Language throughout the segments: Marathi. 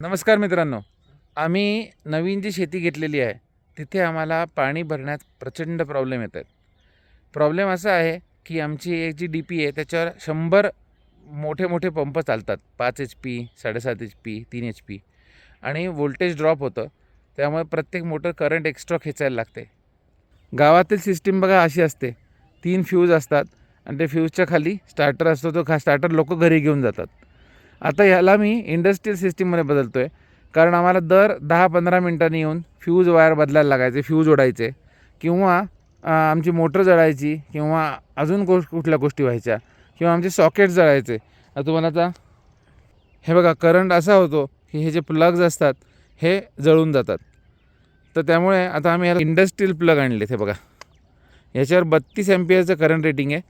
नमस्कार मित्रांनो. आम्ही नवीन जी शेती घेतलेली आहे तिथे आम्हाला पाणी भरण्यात प्रचंड प्रॉब्लेम येत आहेत. प्रॉब्लेम असा आहे की आमची एक जी डी पी आहे त्याच्यावर शंभर मोठे मोठे पंप चालतात. पाच एच पी साडेसात एच पी तीन एच पी आणि वोल्टेज ड्रॉप होतं त्यामुळे प्रत्येक मोटर करंट एक्स्ट्रा खेचायला लागते. गावातील सिस्टीम बघा अशी असते. तीन फ्यूज असतात आणि ते फ्यूजच्या खाली स्टार्टर असतो तो खा स्टार्टर लोक घरी घेऊन जातात. आता ह्याला मी इंडस्ट्रियल सिस्टीममध्ये बदलतो आहे कारण आम्हाला दर दहा पंधरा मिनटांनी येऊन फ्यूज वायर बदलायला लागायचे फ्यूज ओढायचे किंवा आमची मोटर जळायची किंवा अजून गोष कुठल्या गोष्टी व्हायच्या किंवा आमचे सॉकेट जळायचे. आता तुम्हाला आता हे बघा करंट असा होतो की हे जे प्लग्ज असतात हे जळून जातात. तर त्यामुळे आता आम्ही ह्याला इंडस्ट्रीयल प्लग आणले हे बघा. याच्यावर बत्तीस एम्पियरचं करंट रेटिंग आहे.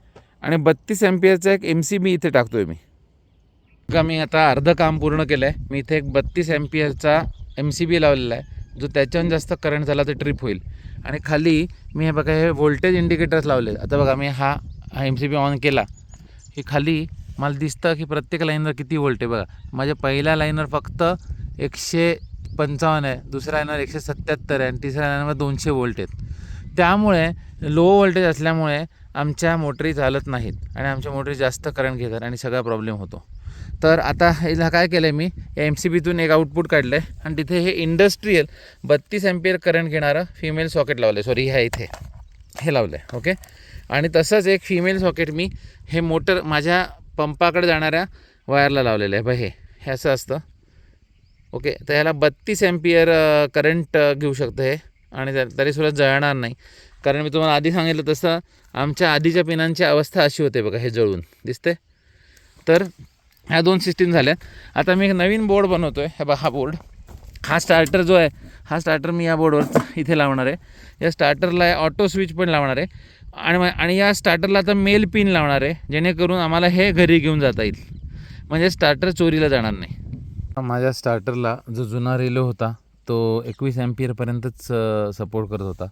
आणि बत्तीस एम्पियरचा एक एम सी बी इथे टाकतो आहे मी. का मी आता अर्धं काम पूर्ण केलं आहे मी इथे एक बत्तीस एम पी एसचा एम सी बी लावलेला आहे. जो त्याच्याहून जास्त करंट झाला तर ट्रिप होईल. आणि खाली मी हे बघा हे व्होल्टेज इंडिकेटर्स लावले आता बघा मी हा हा एम सी बी ऑन केला. की खाली मला दिसतं की प्रत्येक लाईनवर किती व्होल्ट आहे बघा. माझ्या पहिल्या लाईनवर फक्त एकशे पंचावन्न आहे. दुसऱ्या लाईनवर एकशे सत्याहत्तर आहे. आणि तिसऱ्या लाईनवर दोनशे व्होल्ट आहेत. त्यामुळे लो व्होल्टेज असल्यामुळे आमच्या मोटरी चालत नाहीत आणि आमच्या मोटरी जास्त करंट घेतात आणि सगळा प्रॉब्लेम होतो. तर आता हिला काय केलं आहे मी? या एम सी बीतून एक आउटपुट काढलं आहे आणि तिथे हे इंडस्ट्रीयल बत्तीस एम्पियर करंट घेणारं फिमेल सॉकेट लावलं आहे सॉरी ह्या इथे. हे लावलं आहे ओके आणि तसंच एक फिमेल सॉकेट मी हे मोटर माझ्या पंपाकडे जाणाऱ्या वायरला लावलेलं आहे बघ हे हे असं असतं. ओके तर ह्याला बत्तीस एम्पियर करंट घेऊ शकतं हे. आणि तरी तरीसुद्धा जळणार नाही. कारण मी तुम्हाला आधी सांगितलं तसं आमच्या आधीच्या पिनांची अवस्था अशी होते बघा हे जळून. दिसते तर ह्या दोन सिस्टीम झाल्यात. आता मी एक नवीन बोर्ड बनवतो आहे बघा हा बोर्ड हा स्टार्टर जो आहे हा स्टार्टर मी या बोर्डवर इथे लावणार आहे. या स्टार्टरला ऑटो स्विच पण लावणार आहे. आणि आणि या स्टार्टरला आता मेल पिन लावणार आहे जेणेकरून आम्हाला हे घरी घेऊन जाता येईल. म्हणजे स्टार्टर चोरीला जाणार नाही. माझ्या स्टार्टरला जो जुना रेलो होता तो एकवीस एम्पियरपर्यंतच सपोर्ट करत होता.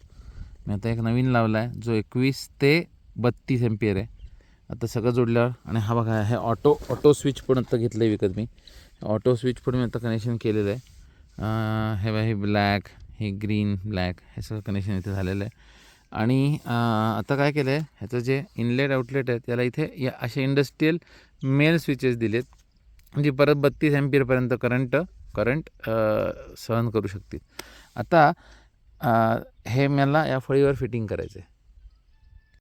मी आता एक नवीन लावला आहे जो एकवीस ते बत्तीस एम्पियर आहे. आता सगळं जोडल्यावर आणि हा बघा हे ऑटो ऑटो स्विच पण आता घेतलं आहे विकत मी. ऑटो स्विच पण मी आता कनेक्शन केलेलं आहे. हे बघा हे ब्लॅक हे ग्रीन ब्लॅक हे सगळं कनेक्शन इथे झालेलं आहे. आणि आता काय केलं आहे ह्याचं जे इनलेट आउटलेट आहे त्याला इथे या असे इंडस्ट्रीयल मेल स्विचेस दिलेत. म्हणजे परत बत्तीस एम्पियरपर्यंत करंट करंट सहन करू शकतील. आता हे मला या फळीवर फिटिंग करायचं आहे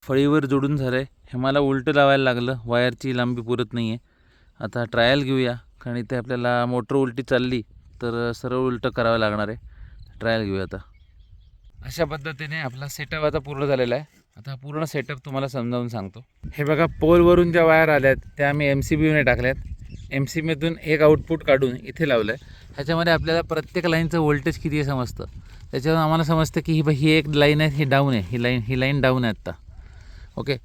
फळीवर जोडून झालं आहे हे मला उलटं लावायला लागलं. वायरची लांबी पुरत नाही आहे आता ट्रायल घेऊया. कारण इथे आपल्याला मोटर उलटी चालली तर सरळ उलटं करावं लागणार आहे. ट्रायल घेऊया आता. अशा पद्धतीने आपला सेटअप आता पूर्ण झालेला आहे. आता पूर्ण सेटअप तुम्हाला समजावून सांगतो. हे बघा पोलवरून ज्या वायर आल्यात त्या आम्ही एम सी बीने टाकल्यात. एम सी मधून एक आउटपुट काढून इथे लावलं आहे ह्याच्यामध्ये आपल्याला प्रत्येक लाईनचं व्होल्टेज किती आहे समजतं? त्याच्यावर आम्हाला समजतं की ही बा ही एक लाईन आहे ही डाऊन आहे. ही लाईन ही लाईन डाऊन आहे आत्ता. ओके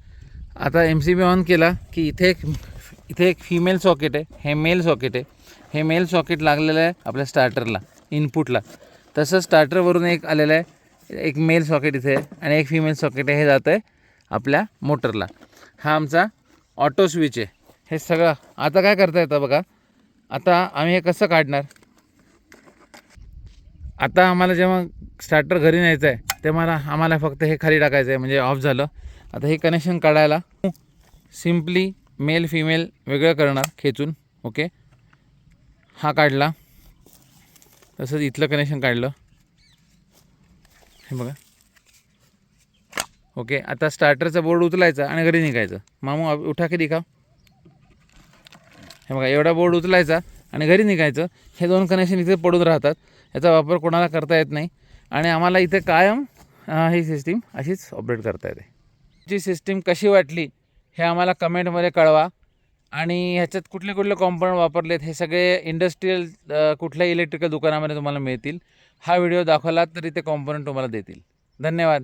आता एम सी बी ऑन केला की इथे एक इथे एक फिमेल सॉकेट आहे हे मेल सॉकेट आहे. हे मेल सॉकेट लागलेलं आहे आपल्या स्टार्टरला इनपुटला तसं स्टार्टरवरून एक आलेलं आहे एक मेल सॉकेट इथे आहे आणि एक फिमेल सॉकेट आहे हे जातं आहे आपल्या मोटरला हा आमचा ऑटो स्विच आहे. हे सगळं. आता काय करता येतं बघा? आता आम्ही हे कसं काढणार? आता आम्हाला जेव्हा स्टार्टर घरी न्यायचं आहे तेव्हा मला आम्हाला फक्त हे खाली टाकायचं आहे म्हणजे ऑफ झालं. आता हे कनेक्शन काढायला सिम्पली मेल फिमेल वेगळं करणार खेचून ओके हा काढला. तसंच इथलं कनेक्शन काढलं. हे बघा. ओके आता स्टार्टरचा बोर्ड उचलायचा आणि घरी निघायचं. मामू उठा की दिखा हे बघा एवढा बोर्ड उचलायचा आणि घरी निघायचं. हे दोन कनेक्शन इथे पडून राहतात. याचा वापर कोणाला करता येत नाही. आणि आम्हाला इथे कायम ही सिस्टीम अशीच ऑपरेट करता येते. जी सिस्टीम कशी वाटली हे आम्हाला कमेंटमध्ये कळवा. आणि ह्याच्यात कुठले कुठले कॉम्पोनंट वापरलेत हे सगळे इंडस्ट्रीयल कुठल्याही इलेक्ट्रिकल दुकानामध्ये तुम्हाला मिळतील. हा व्हिडिओ दाखवला तरी ते कॉम्पोनंट तुम्हाला देतील. धन्यवाद.